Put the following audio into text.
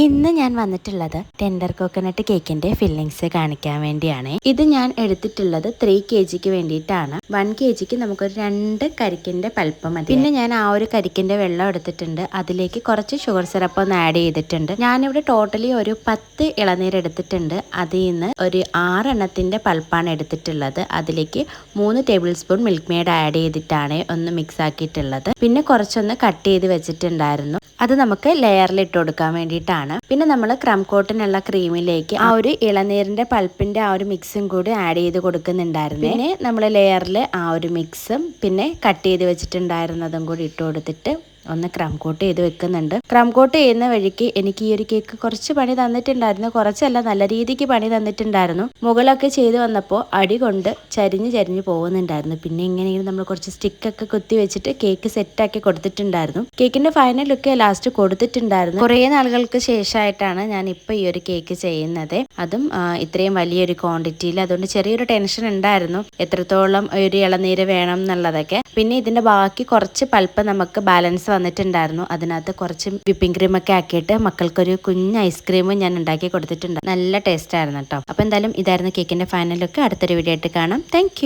ഇന്ന് ഞാൻ വന്നിട്ടുള്ളത് ടെൻഡർ കോക്കനട്ട് കേക്കിന്റെ ഫില്ലിങ്സ് കാണിക്കാൻ വേണ്ടിയാണ്. ഇത് ഞാൻ എടുത്തിട്ടുള്ളത് ത്രീ കെ ജിക്ക് വേണ്ടിയിട്ടാണ്. വൺ കെ ജിക്ക് നമുക്കൊരു രണ്ട് കരിക്കിന്റെ പൽപ്പം മതി. പിന്നെ ഞാൻ ആ ഒരു കരിക്കിന്റെ വെള്ളം എടുത്തിട്ടുണ്ട്. അതിലേക്ക് കുറച്ച് ഷുഗർ സിറപ്പ് ഒന്ന് ആഡ് ചെയ്തിട്ടുണ്ട്. ഞാനിവിടെ ടോട്ടലി ഒരു പത്ത് ഇളനീര് എടുത്തിട്ടുണ്ട്. അതിൽ നിന്ന് ഒരു ആറെണ്ണത്തിന്റെ പൾപ്പാണ് എടുത്തിട്ടുള്ളത്. അതിലേക്ക് മൂന്ന് table spoon milk made add ചെയ്തിട്ടാണ് ഒന്ന് മിക്സ് ആക്കിയിട്ടുള്ളത്. പിന്നെ കുറച്ചൊന്ന് കട്ട് ചെയ്ത് വെച്ചിട്ടുണ്ടായിരുന്നു. അത് നമുക്ക് ലെയറിൽ ഇട്ട് കൊടുക്കാൻ വേണ്ടിയിട്ടാണ്. പിന്നെ നമ്മൾ ക്രം കോട്ടിനുള്ള ക്രീമിലേക്ക് ആ ഒരു ഇളനീരിന്റെ പൾപ്പിന്റെ ആ ഒരു മിക്സും കൂടി ആഡ് ചെയ്ത് കൊടുക്കുന്നുണ്ടായിരുന്നു. പിന്നെ നമ്മൾ ലെയറിൽ ആ ഒരു മിക്സും പിന്നെ കട്ട് ചെയ്ത് വെച്ചിട്ടുണ്ടായിരുന്നതും കൂടി ഇട്ട് കൊടുത്തിട്ട് ഒന്ന് ക്രം കോട്ട് ചെയ്ത് വെക്കുന്നുണ്ട്. ക്രം കോട്ട് ചെയ്യുന്ന വഴിക്ക് എനിക്ക് ഈ ഒരു കേക്ക് കുറച്ച് പണി തന്നിട്ടുണ്ടായിരുന്നു. കുറച്ചല്ല നല്ല രീതിക്ക് പണി തന്നിട്ടുണ്ടായിരുന്നു. മുകളൊക്കെ ചെയ്ത് വന്നപ്പോൾ അടി കൊണ്ട് ചരിഞ്ഞ് ചരിഞ്ഞ് പോകുന്നുണ്ടായിരുന്നു. പിന്നെ ഇങ്ങനെയെങ്കിലും നമ്മൾ കുറച്ച് സ്റ്റിക്കൊക്കെ കുത്തി വെച്ചിട്ട് കേക്ക് സെറ്റാക്കി കൊടുത്തിട്ടുണ്ടായിരുന്നു. കേക്കിന്റെ ഫൈനൽ ലുക്ക് ലാസ്റ്റ് കൊടുത്തിട്ടുണ്ടായിരുന്നു. കുറേ നാളുകൾക്ക് ശേഷമായിട്ടാണ് ഞാൻ ഇപ്പോൾ ഈ ഒരു കേക്ക് ചെയ്യുന്നത്. അതും ഇത്രയും വലിയൊരു ക്വാണ്ടിറ്റിയിൽ അതുകൊണ്ട് ചെറിയൊരു ടെൻഷൻ ഉണ്ടായിരുന്നു. എത്രത്തോളം ഒരു ഇളനീര് വേണം എന്നുള്ളതൊക്കെ. പിന്നെ ഇതിന്റെ ബാക്കി കുറച്ച് പൾപ്പ് നമുക്ക് ബാലൻസ് വന്നിട്ടുണ്ടായിരുന്നു. അതിനകത്ത് കുറച്ച് വിപ്പിംഗ് ക്രീം ഒക്കെ ആക്കിയിട്ട് മക്കൾക്കൊരു കുഞ്ഞ് ഐസ്ക്രീമും ഞാൻ ഉണ്ടാക്കി കൊടുത്തിട്ടുണ്ട്. നല്ല ടേസ്റ്റ് ആയിരുന്നു കേട്ടോ. അപ്പോൾ എന്തായാലും ഇതായിരുന്നു കേക്കിന്റെ ഫൈനൽ ലുക്ക് അടുത്തൊരു വീഡിയോ ആയിട്ട് കാണാം. താങ്ക്